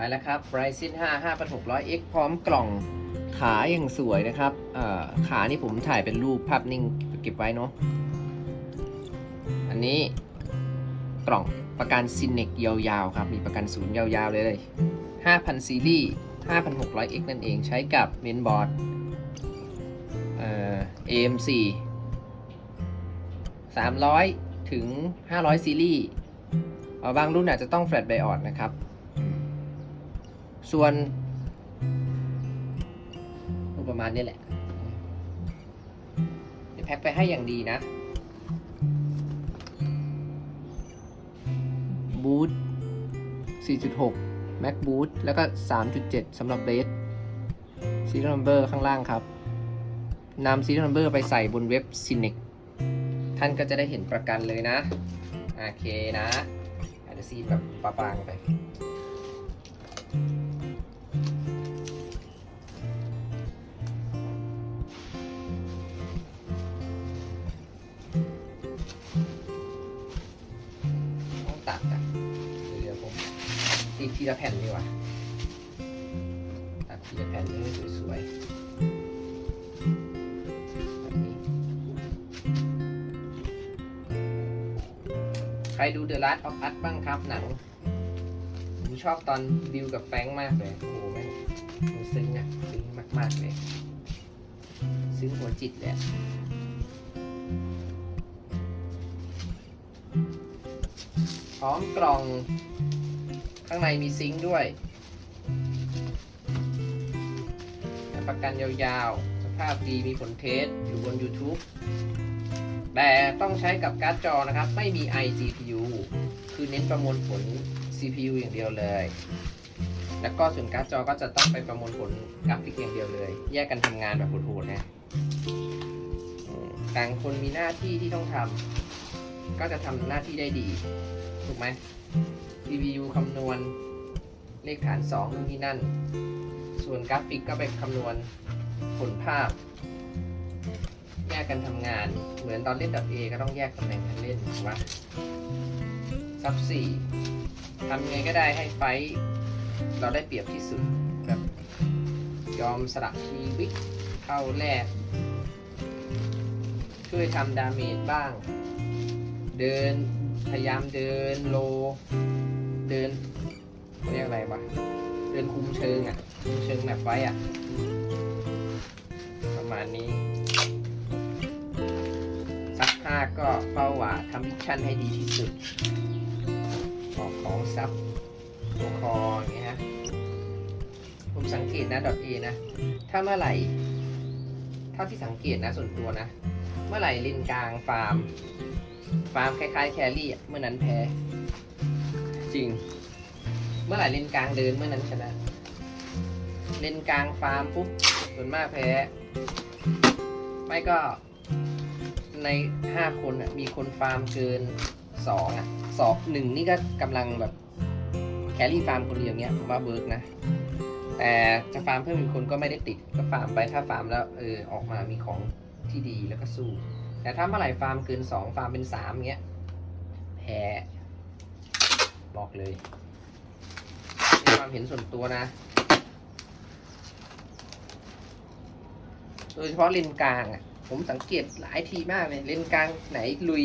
ไปแล้วครับ Ryzen 5 5600X พร้อมกล่องขาอย่างสวยนะครับขานี่ผมถ่ายเป็นรูปภาพนิ่งเก็บไว้เนาะ อันนี้กล่องประกันซินเนกยาวๆครับ มีประกันศูนย์ยาวๆเลยเลย5,000 ซีรีส์ 5,600X นั่นเองใช้กับเมนบอร์ดเอ่อ AMC 300 ถึง 500 ซีรีส์บางรุ่นอาจจะต้องแฟลชไบออดนะครับ ส่วนประมาณนี้แหละ เดี๋ยวแพ็คไปให้อย่างดีนะ บูท4.6 Mac Boot แล้วก็ 3.7สำหรับเบส Serial Number ข้างล่างครับนำ Serial Number ไปใส่บนเว็บ Cinex ท่านก็จะได้เห็นประกันเลยนะ โอเคนะ อาจจะซีแบบปางไป ตีทีละแผ่นดีกว่าตัดทีละแผ่นให้สวยๆแบบนี้ใครดู The Last of Us บ้างครับหนังผมชอบตอนบิวกับแฟงมากเลย โอ้โหแม่งมันซึ้งอะซึ้งมากๆเลย ซึ้งหัวจิตเลยพร้อมกล่อง ข้างในมีซิงค์ด้วย ประกันยาวๆ สภาพดีมีผลเทสอยู่บน YouTube แต่ต้องใช้กับการ์ดจอนะครับ ไม่มี iGPU คือเน้นประมวลผล CPU อย่างเดียวเลย แล้วก็ส่วนการ์ดจอก็จะต้องไปประมวลผลกราฟิกอย่างเดียวเลย แยกกันทำงานแบบโหดๆนะต่างคนมีหน้าที่ที่ต้องทำก็จะทำหน้าที่ได้ดี ถูกไหม CPU คำนวณ เลขฐาน2นี่นั่น ส่วนกราฟิกก็ไปคำนวณผลภาพ แยกกันทำงาน เหมือนตอนเล่นดับเอก็ต้องแยกตำแหน่งกันเล่นถูกปะซับสี่ทำยังไงก็ได้ให้ไฟ เราได้เปรียบที่สุดแบบยอมสละชีวิตเข้าแรก ช่วยทำดาเมจบ้าง เดินพยายามเดินโล เดินเรียกอะไรวะเดินคุมเชิงอะ่ะคุมเชิงแบบไว้อะ่ะ ประมาณนี้ซักผ้าก็เฝ้าหวาดทำมิชชั่นให้ดีที่สุดออกของซับตัวคออย่างเงี้ยฮะผมสังเกตนะดอทเอนะ ถ้าเมื่อไหร่เท่าที่สังเกตนะส่วนตัวนะ เมื่อไหร่ลินกลางฟาร์ม ฟาร์มคล้ายๆแครี่อะเมื่อนั้นแพ้ จริง เมื่อไหร่เลนกลางเดินเมื่อนั้นชนะ เลนกลางฟาร์มปุ๊บส่วนมากแพ้ ไม่ก็ในห้าคนอะมีคนฟาร์มเกินสองอะสองหนึ่งนี่ก็กำลังแบบแครี่ฟาร์มคนเดียวเนี้ยผมว่าเบิร์กนะ แต่จะฟาร์มเพิ่มอีกคนก็ไม่ได้ติดก็ฟาร์มไปถ้าฟาร์มแล้วเออออกมามีของที่ดีแล้วก็สู้ แต่ถ้าเมื่อไหร่ฟาร์มเกินสองฟาร์มเป็นสามเงี้ยแพ้ บอกเลยในความเห็นส่วนตัวนะ โดยเฉพาะเลนกลางอะ ผมสังเกตหลายทีมากเลยเลนกลางไหนลุย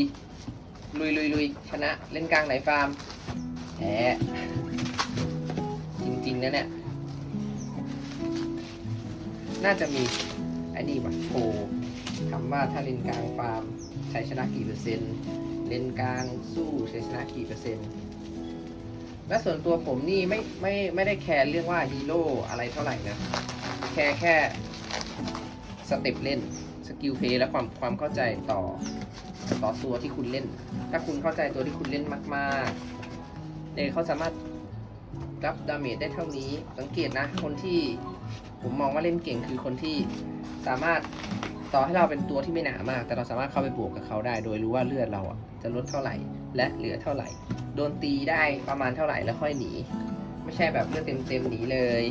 ลุยลุยลุยชนะเลนกลางไหนฟาร์มแพ้จริงๆนะเนี่ย น่าจะมีไอ้นี่ว่ะโชว์คำว่าถ้าเลนกลางฟาร์มใชัยชนะกี่เปอร์เซ็นต์เลนกลางสู้ใชัยชนะกี่เปอร์เซ็นต์ และส่วนตัวผมนี่ไม่ไม่ไม่ได้แคร์เรื่องว่าฮีโร่อะไรเท่าไหร่นะ แค่แค่สเต็ปเล่นสกิลเพย์และความความเข้าใจต่อต่อตัวที่คุณเล่น ถ้าคุณเข้าใจตัวที่คุณเล่นมากๆเดยเขาสามารถรับดาเมจได้เท่านี้ สังเกตนะ คนที่ผมมองว่าเล่นเก่งคือคนที่สามารถต่อให้เราเป็นตัวที่ไม่หนามาก แต่เราสามารถเข้าไปบวกกับเขาได้ โดยรู้ว่าเลือดเราอะจะลดเท่าไหร่ และเหลือเท่าไหร่ โดนตีได้ประมาณเท่าไหร่แล้วค่อยหนี ไม่ใช่แบบเลือดเต็มๆหนีเลย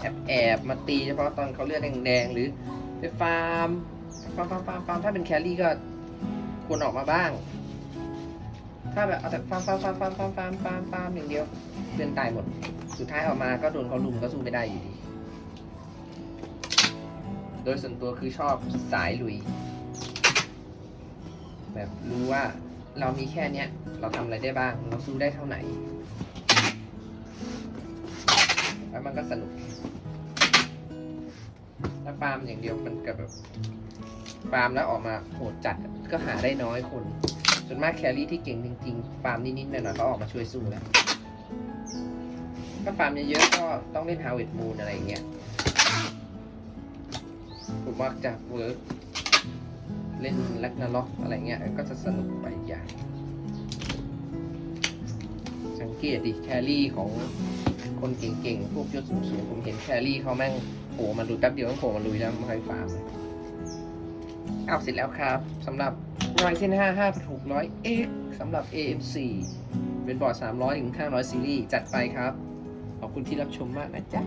แอบแอบมาตีเฉพาะตอนเขาเลือดแดงๆหรือไปฟาร์มฟาร์มฟาร์มฟาร์มฟาร์มถ้าเป็นแครี่ก็ควรออกมาบ้าง ถ้าแบบเอาแต่ฟาร์มฟาร์มฟาร์มฟาร์มฟาร์มฟาร์มฟาร์มอย่างเดียวเพื่อนตายหมด สุดท้ายออกมาก็โดนเขาลุมก็สู้ไม่ได้อยู่ดี โดยส่วนตัวคือชอบสายลุย แบบรู้ว่า เรามีแค่เนี้ย เราทำอะไรได้บ้าง เราสู้ได้เท่าไหนแล้วมันก็สนุกถ้าฟาร์มอย่างเดียวมันก็แบบฟาร์มแล้วออกมาโหดจัดก็หาได้น้อยคนส่วนมากแครี่ที่เก่งจริงๆ ฟาร์มนิดๆหน่อยๆเขาออกมาช่วยสู้แล้ว ถ้าฟาร์มเยอะๆก็ต้องเล่นฮาวเวิร์ดมูนอะไรอย่างเงี้ย ผมว่าจะเวิร์ก เล่นแล็กนาล็อกอะไรเงี้ยก็จะสนุกไปอีกอย่าง สังเกตดิแครี่ของคนเก่งๆ พวกยศสูงๆ ผมเห็นแครี่เขาแม่งโผล่มาลุยแป๊บเดียวต้องโผล่มาลุยแล้วไม่ค่อยฟาร์มเลยเอาเสร็จแล้วครับสำหรับ Ryzen 5 5600X สำหรับ AMC เป็นบอร์ด300 ถึง 500 ซีรีส์จัดไปครับ ขอบคุณที่รับชมมากนะจ๊ะ